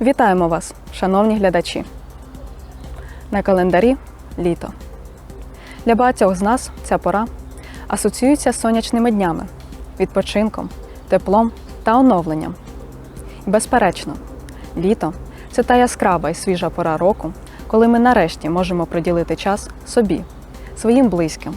Вітаємо вас, шановні глядачі. На календарі літо. Для багатьох з нас ця пора асоціюється з сонячними днями, відпочинком, теплом та оновленням. І безперечно, літо це та яскрава і свіжа пора року, коли ми нарешті можемо приділити час собі, своїм близьким,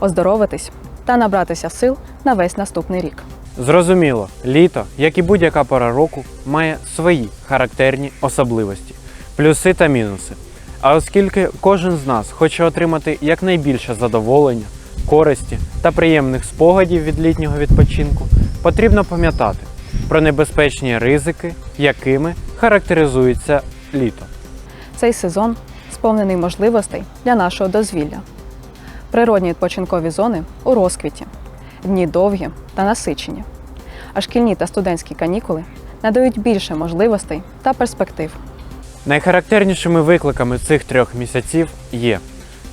оздоровитись та набратися сил на весь наступний рік. Зрозуміло, літо, як і будь-яка пора року, має свої характерні особливості, плюси та мінуси. А оскільки кожен з нас хоче отримати якнайбільше задоволення, користі та приємних спогадів від літнього відпочинку, потрібно пам'ятати про небезпечні ризики, якими характеризується літо. Цей сезон сповнений можливостей для нашого дозвілля. Природні відпочинкові зони у розквіті, дні довгі та насичені. А шкільні та студентські канікули надають більше можливостей та перспектив. Найхарактернішими викликами цих трьох місяців є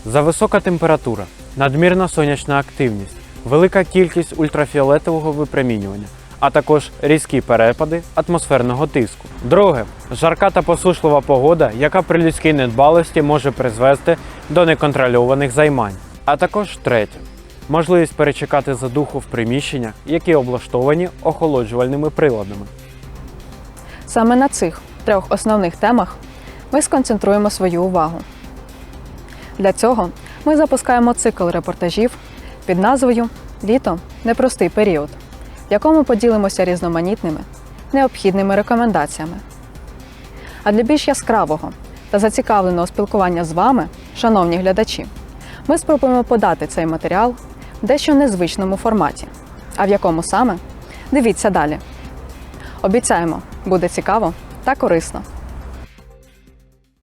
зависока температура, надмірна сонячна активність, велика кількість ультрафіолетового випромінювання, а також різкі перепади атмосферного тиску. Друге жарка та посушлива погода, яка при людській недбалості може призвести до неконтрольованих займань. А також третє можливість перечекати задуху в приміщеннях, які облаштовані охолоджувальними приладами. Саме на цих трьох основних темах ми сконцентруємо свою увагу. Для цього ми запускаємо цикл репортажів під назвою Літо непростий період, в якому поділимося різноманітними, необхідними рекомендаціями. А для більш яскравого та зацікавленого спілкування з вами, шановні глядачі, ми спробуємо подати цей матеріал дещо незвичному форматі. А в якому саме? Дивіться далі. Обіцяємо, буде цікаво та корисно.